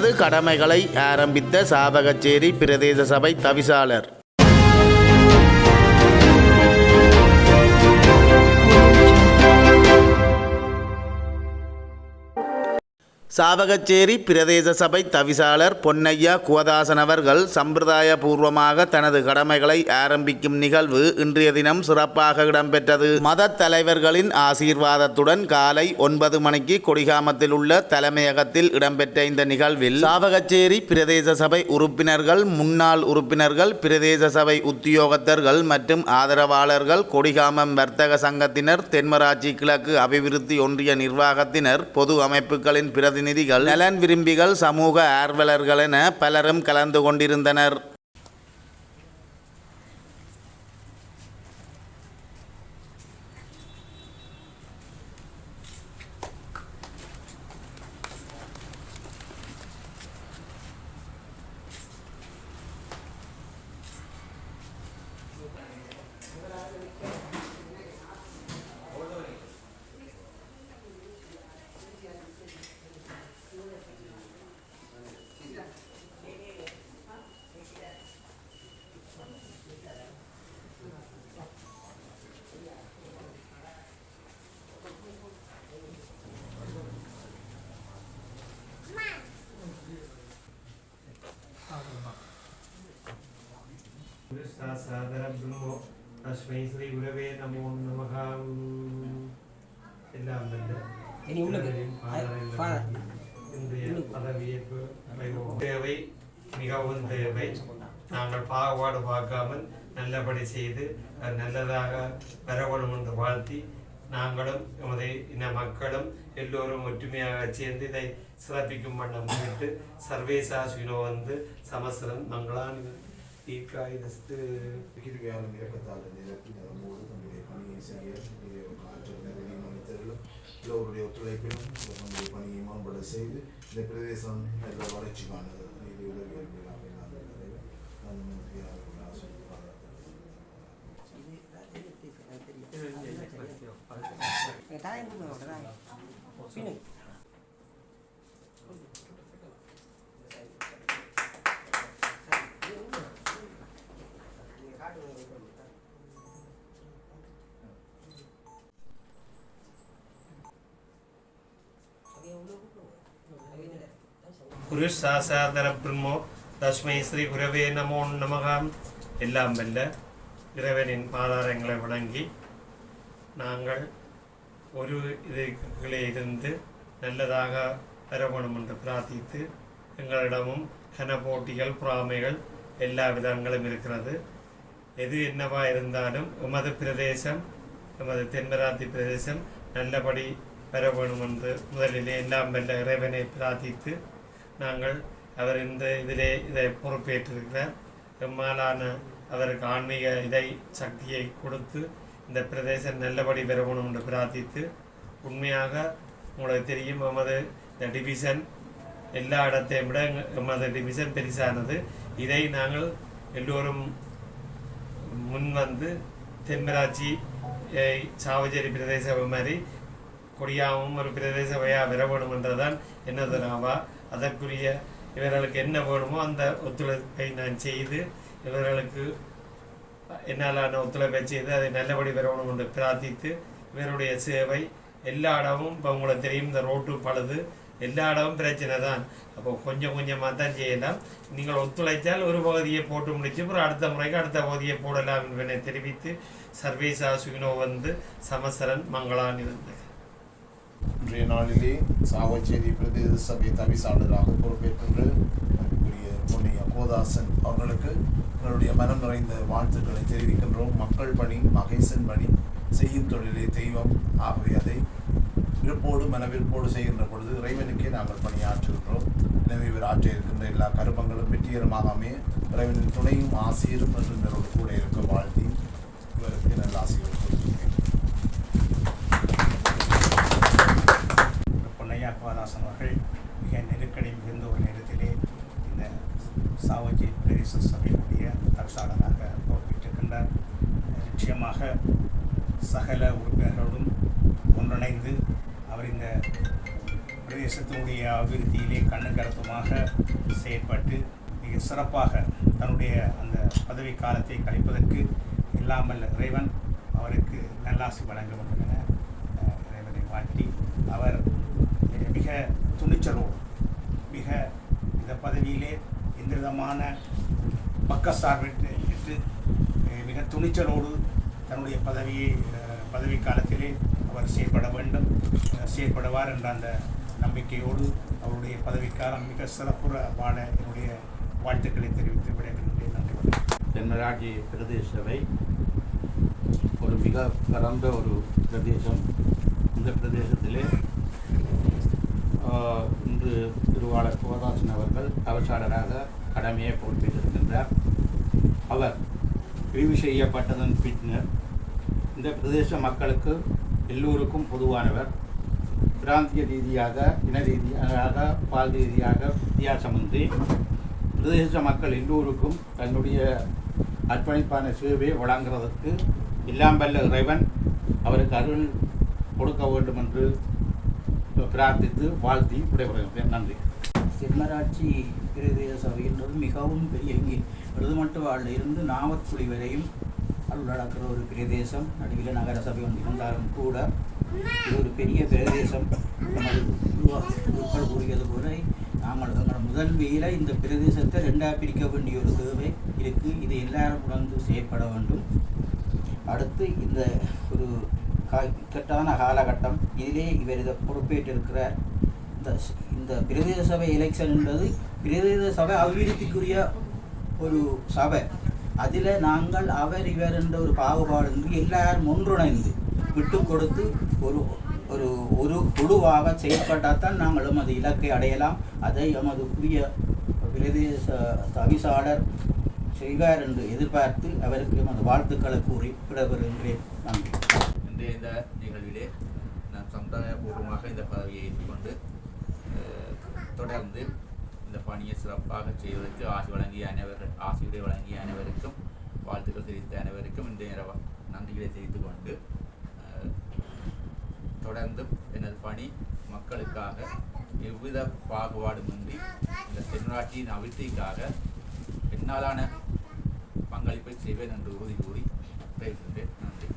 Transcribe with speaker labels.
Speaker 1: தனது கடமைகளை ஆரம்பித்த சாவகச்சேரி பிரதேச சபை தவிசாளர். சாவகச்சேரி பிரதேச சபை தவிசாளர் பொன்னையா குவதாசன் அவர்கள் சம்பிரதாய பூர்வமாக தனது கடமைகளை ஆரம்பிக்கும் நிகழ்வு இன்றைய தினம் சிறப்பாக இடம்பெற்றது. மத தலைவர்களின் ஆசீர்வாதத்துடன் காலை ஒன்பது மணிக்கு கொடிகாமத்தில் உள்ள தலைமையகத்தில் இடம்பெற்ற இந்த நிகழ்வில் சாவகச்சேரி பிரதேச சபை உறுப்பினர்கள் முன்னாள் உறுப்பினர்கள் பிரதேச சபை உத்தியோகத்தர்கள் மற்றும் ஆதரவாளர்கள் கொடிகாமம் வர்த்தக சங்கத்தினர் தென்மராட்சி கிழக்கு அபிவிருத்தி ஒன்றிய நிர்வாகத்தினர் பொது அமைப்புகளின் பிரதிநிதிகள் நலன் விரும்பிகள் சமூக ஆர்வலர்கள் என பலரும் கலந்து கொண்டிருந்தனர்.
Speaker 2: சாதரபிரம்மோ தஸ்மை
Speaker 3: ஸ்ரீ குரவே நமோ
Speaker 2: நமக எல்லாம் வல்ல தேவை மிகவும் தேவை நாங்கள் பாகுபாடு பார்க்காமல் நல்லபடி செய்து நல்லதாக பெறவணும் என்று வாழ்த்தி நாங்களும் எமது இன மக்களும் எல்லோரும் ஒற்றுமையாக சேர்ந்து இதை சிறப்பிக்கும் வண்ணம் முன்னிட்டு சர்வேசா சுனோ வந்து சமஸ்திரம் மங்களான் Tika
Speaker 4: en este... Quiero que hagan mira que tal, en el aquí también hay pan y y de otro medio monitorlo, lo obrio otro
Speaker 3: de pino, lo
Speaker 4: también pan y man para seguir, de predesan, el lavar de chivana, y de lo que hay de para la Pero está en
Speaker 3: ¿verdad?
Speaker 2: குரு சாசாதர பிரம்மோ தஸ்மை ஸ்ரீ குரவே நமோ நமகாம் எல்லாம் வெல்ல இறைவனின் பாதாரங்களை வணங்கி நாங்கள் ஒரு இதுகளே இருந்து நல்லதாக பெறவேணும் என்று பிரார்த்தித்து எங்களிடமும் கன போட்டிகள் பொறாமைகள் எல்லா விதங்களும் இருக்கிறது. எது என்னவா இருந்தாலும் உமது பிரதேசம் எமது தென்மராத்தி பிரதேசம் நல்லபடி பெற வேணும் என்று முதலிலே எல்லாம் வெல்ல இறைவனை பிரார்த்தித்து நாங்கள் அவர் இந்த இதிலே இதை பொறுப்பேற்றிருக்கிறார். எம்மாலான அவருக்கு ஆன்மீக இதை சக்தியை கொடுத்து இந்த பிரதேசம் நல்லபடி பெறணும் என்று பிரார்த்தித்து உண்மையாக உங்களுக்கு தெரியும் எமது இந்த டிவிஷன் எல்லா இடத்தையும் விட எமது டிவிஷன் பெரிசானது. இதை நாங்கள் எல்லோரும் முன் வந்து தென்மராட்சி அஹ், சாவச்சேரி பிரதேச மாதிரி கொடியாவும் ஒரு பிரதேச சபையாக வர வேணும் என்றதான் என்னது நாவா அதற்குரிய இவர்களுக்கு என்ன வேணுமோ அந்த ஒத்துழைப்பை நான் செய்து இவர்களுக்கு என்னாலான ஒத்துழைப்பை செய்து அதை நல்லபடி பெறணும் என்று பிரார்த்தித்து இவருடைய சேவை எல்லா இடமும் இப்போ உங்களுக்கு தெரியும் இந்த ரோட்டு பழுது எல்லா இடமும் பிரச்சனை தான். அப்போ கொஞ்சம் கொஞ்சமாக தான் செய்யலாம். நீங்கள் ஒத்துழைத்தால் ஒரு பகுதியை போட்டு முடிச்சு அப்புறம் அடுத்த முறைக்கு அடுத்த பகுதியை போடலாம் என்பதை தெரிவித்து சர்வேசா சுகினோ வந்து சமசரன் மங்களான் இருந்தது
Speaker 4: இன்றைய நாளிலே சாவச்சேரி பிரதேச சபை தவிசாளராக பொறுப்பேற்கின்ற பொன்னையா கோதாசன் அவர்களுக்கு எங்களுடைய மனம் நிறைந்த வாழ்த்துக்களை தெரிவிக்கின்றோம். மக்கள் பணி மகேசன் பணி செய்யும் தொழிலே தெய்வம். ஆகவே அதை விருப்போடு மனவிருப்போடு செய்கின்ற பொழுது இறைவனுக்கே நாங்கள் பணியாற்றுகின்றோம். எனவே இவர் ஆற்றியிருக்கின்ற இருக்கின்ற எல்லா கருமங்களும் வெற்றிகரமாக அமைய இறைவனின் துணையும் ஆசிரியரும் என்று கூட இருக்கும் வாழ்த்தி இவருக்கு நல்ல ஆசிரியர் கொடுக்கிறேன்
Speaker 5: பொன்னையா குமாரதாசன் அவர்கள் மிக நெருக்கடி மிகுந்த ஒரு நேரத்திலே இந்த சாவஜி பிரதேச சபையினுடைய தவிசாளராக பொறுப்பேற்றிருக்கின்றார் விஷயமாக சகல உறுப்பினர்களும் ஒன்றிணைந்து அவர் இந்த பிரதேசத்தினுடைய அபிவிருத்தியிலே கண்ணு செயற்பட்டு மிக சிறப்பாக தன்னுடைய அந்த பதவி காலத்தை கழிப்பதற்கு இல்லாமல் இறைவன் அவருக்கு நல்லாசி வழங்க வேண்டும் என இறைவனை வாழ்த்தி அவர் மிக துணிச்சலோடு மிக இந்த பதவியிலே எந்த விதமான பக்கசார்பற்று இட்டு மிக துணிச்சலோடு தன்னுடைய பதவியை பதவி காலத்திலே அவர் செயற்பட வேண்டும். செயற்படுவார் என்ற அந்த நம்பிக்கையோடு அவருடைய பதவிக்காலம் மிக சிறப்புற வாழ என்னுடைய வாழ்த்துக்களை தெரிவித்து விடைபெறுகின்றேன் நன்றி.
Speaker 6: தென்மராட்சி பிரதேச சபை ஒரு மிக பரந்த ஒரு பிரதேசம். இந்த பிரதேசத்திலே இன்று திருவாளர் கோதாசன் அவர்கள் தவசாளராக கடமையை பொறுப்பேற்றிருக்கின்றார் அவர் பிரிவு செய்யப்பட்டதன் பின்னர் இந்த பிரதேச மக்களுக்கு எல்லோருக்கும் பொதுவானவர். பிராந்திய ரீதியாக இன ரீதியாக பால் ரீதியாக வித்தியாசமின்றி பிரதேச மக்கள் எல்லோருக்கும் தன்னுடைய அர்ப்பணிப்பான சேவையை வழங்குறதற்கு இல்லாம்பல்ல இறைவன் அவருக்கு அருள் கொடுக்க வேண்டும் என்று பிரார்த்தித்து வாழ்த்தி விடைபெறுகிறேன். நன்றி.
Speaker 7: தென்மராட்சி பிரதேச சபைன்றது மிகவும் பெரிய இங்கே எழுதுமட்டு இருந்து நாவற்குழி வரையும் உள்ளடக்கிற ஒரு பிரதேசம். நடுவில் நகர சபை ஒன்று இருந்தாலும் கூட இது ஒரு பெரிய பிரதேசம். நமது குருக்கள் கூறியது போல நாங்கள் எங்களோட முதல் இந்த பிரதேசத்தை ரெண்டாக பிரிக்க வேண்டிய ஒரு தேவை இருக்குது இது எல்லாரும் உணர்ந்து செய்யப்பட வேண்டும். அடுத்து இந்த ஒரு கட்டான காலகட்டம் இதிலே இவர் இதை பொறுப்பேற்றிருக்கிறார் இந்த இந்த பிரதேச சபை எலெக்ஷன் என்பது பிரதேச சபை அபிவிருத்திக்குரிய ஒரு சபை. அதில் நாங்கள் அவர் இவர் என்ற ஒரு பாகுபாடின்றி எல்லாரும் ஒன்றிணைந்து விட்டு கொடுத்து ஒரு ஒரு ஒரு குழுவாக செயற்பட்டால்தான் நாங்கள் எமது இலக்கை அடையலாம். அதை எமது புதிய பிரதேச தவிசாளர் செய்வார் என்று எதிர்பார்த்து அவருக்கு எமது வாழ்த்துக்களை கூறி விடைபெறுகின்றேன். நன்றி.
Speaker 8: இன்றைய இந்த நிகழ்விலே நான் சமுதாயபூர்வமாக இந்த பதவியை ஏற்றுக்கொண்டு தொடர்ந்து இந்த பணியை சிறப்பாக செய்வதற்கு ஆசி வழங்கிய அனைவர்கள் ஆசியுரை வழங்கிய அனைவருக்கும் வாழ்த்துக்கள் தெரிவித்த அனைவருக்கும் இந்த நேர நன்றிகளை தெரிவித்து கொண்டு தொடர்ந்து எனது பணி மக்களுக்காக எவ்வித பாகுபாடுமின்றி இந்த தென்னாட்டின் அபிவிருத்திக்காக என்னாலான பங்களிப்பை செய்வேன் என்று உறுதி கூறி விடைபெறுகின்றேன். நன்றி.